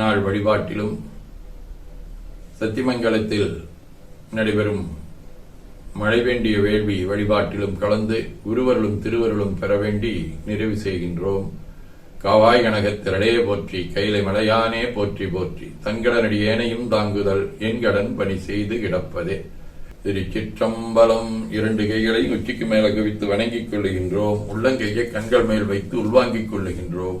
நாள் வழிபாட்டிலும் சத்தியமங்கலத்தில் நடைபெறும் மழை வேண்டிய வேள்வி வழிபாட்டிலும் கலந்து குருவருளும் திருவருளும் பெற வேண்டி நிறைவு செய்கின்றோம். காவாய் கணகத்திரடையே போற்றி கைலை மலையானே போற்றி போற்றி. தன்கடனடி ஏனையும் தாங்குதல் என்கடன் பணி செய்து கிடப்பதே. திருச்சிற்றம்பலம் இரண்டு கைகளை உச்சிக்கு மேல குவித்து வணங்கிக் கொள்ளுகின்றோம். உள்ளங்கையை கண்கள் மேல் வைத்து உள்வாங்கிக் கொள்ளுகின்றோம்.